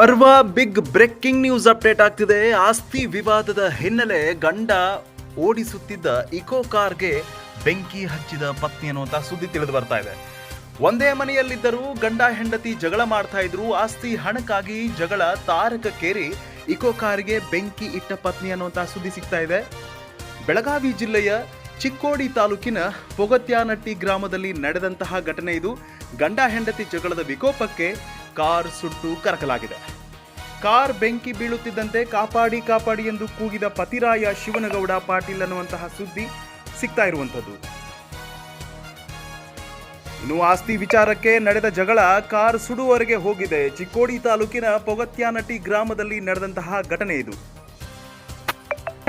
ಪರ್ವ big breaking news update ಆಗ್ತಿದೆ. ಆಸ್ತಿ ವಿವಾದದ ಹಿನ್ನೆಲೆ ಗಂಡ ಓಡಿಸುತ್ತಿದ್ದ ಇಕೋ ಕಾರ್ಗೆ ಬೆಂಕಿ ಹಚ್ಚಿದ ಪತ್ನಿ ಅನ್ನುವಂತ ಸುದ್ದಿ ತಿಳಿದು ಬರ್ತಾ ಇದೆ. ಒಂದೇ ಮನೆಯಲ್ಲಿದ್ದರೂ ಗಂಡ ಹೆಂಡತಿ ಜಗಳ ಮಾಡ್ತಾ ಇದ್ರು. ಆಸ್ತಿ ಹಣಕ್ಕಾಗಿ ಜಗಳ ತಾರಕಕ್ಕೇರಿ ಇಕೋ ಕಾರ್ಗೆ ಬೆಂಕಿ ಇಟ್ಟ ಪತ್ನಿ ಅನ್ನುವಂತ ಸುದ್ದಿ ಸಿಗ್ತಾ ಇದೆ. ಬೆಳಗಾವಿ ಜಿಲ್ಲೆಯ ಚಿಕ್ಕೋಡಿ ತಾಲೂಕಿನ ಪೊಗತ್ಯಾನಟ್ಟಿ ಗ್ರಾಮದಲ್ಲಿ ನಡೆದಂತಹ ಘಟನೆ ಇದು. ಗಂಡ ಹೆಂಡತಿ ಜಗಳದ ವಿಕೋಪಕ್ಕೆ ಕಾರ್ ಸುಟ್ಟು ಕರಕಲಾಗಿದೆ. ಕಾರ್ ಬೆಂಕಿ ಬೀಳುತ್ತಿದ್ದಂತೆ ಕಾಪಾಡಿ ಕಾಪಾಡಿ ಎಂದು ಕೂಗಿದ ಪತಿರಾಯ ಶಿವನಗೌಡ ಪಾಟೀಲ್ ಅನ್ನುವಂತಹ ಸುದ್ದಿ ಸಿಗ್ತಾ ಇರುವಂಥದ್ದು. ಇನ್ನು ಆಸ್ತಿ ವಿಚಾರಕ್ಕೆ ನಡೆದ ಜಗಳ ಕಾರ್ ಸುಡುವರೆಗೆ ಹೋಗಿದೆ. ಚಿಕ್ಕೋಡಿ ತಾಲೂಕಿನ ಪೊಗತ್ಯಾನಟಿ ಗ್ರಾಮದಲ್ಲಿ ನಡೆದಂತಹ ಘಟನೆ ಇದು.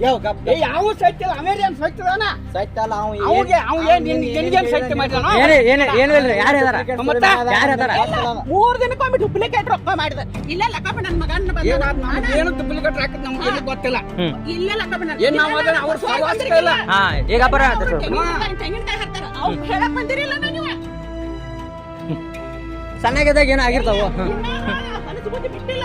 ನಾನು ಯಾವ ಸತ್ಯ ಏನು ಸತ್ಯದಾನ ಅವಂಗೆ ಅವ ಏನ್ ನಿನ್ಗೇನ್ ಸತ್ಯ ಮೂರು ಡೂಪ್ಲಿಕೇಟ್ ರೊಕ್ಕ ಮಾಡಿದ ಇಲ್ಲ ಲಕ್ಕಪ್ಪ ನನ್ನ ಮಗನ ಏನು ಡುಪ್ಲಿಕೇಟ್ ಹಾಕಿದ್ ನಮ್ಗೆ? ಏನು ಗೊತ್ತಿಲ್ಲ. ಇಲ್ಲೇ ಲಕ್ಕಪ್ಪ ನನ್ನ ಏನ್ ನಾವ್ ಅದನ್ನ ಅವ್ರ ಇಲ್ಲ. ಈಗ ಬರ ತೆಂಗಿನಕಾಯಿ ತೆಂಗಿನಕಾಯಿ ಹಾಕ್ತಾರ. ಅವ್ ಹೇಳಕ್ ಬಂದಿರಿಲ್ಲ ನೀವು ಸಣ್ಣಗಿದ್ದಾಗ ಏನೋ ಆಗಿರ್ತಾವ? ಬಿಟ್ಟಿಲ್ಲ.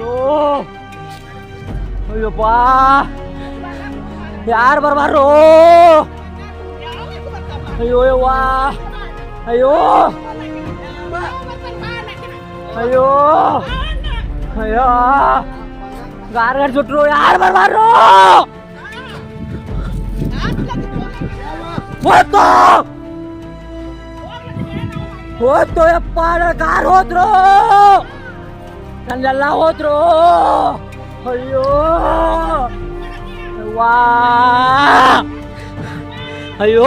ಸ್ವಾಮಿ ನಾನು ಗಾಡಿ ಹಾಕ್ಬಿಟ್ಟಿದೆ ನೀನಾ ಸುಡ ಅಯ್ಯೋ ಅಯ್ಯಪ್ಪ ಯಾರು ಬರ್ಬಾರ್ರು ಅಯ್ಯೋ ಯವ್ವ ಅಯ್ಯೋ ಅಯ್ಯೋ ಅಯ್ಯೋ ಗಾರ್ ಗಾಡಿ ಸುಟ್ರು ಯಾರು ಬರ್ಬಾರ್ರು ಹೋಯ್ತು ಹೋಯ್ತು ಯಪ್ಪ ನನ್ನ ಕಾರ್ ಹೋದ್ರು ನನ್ನೆಲ್ಲ ಹೋದ್ರು ಅಯ್ಯೋ ವಾ ಅಯ್ಯೋ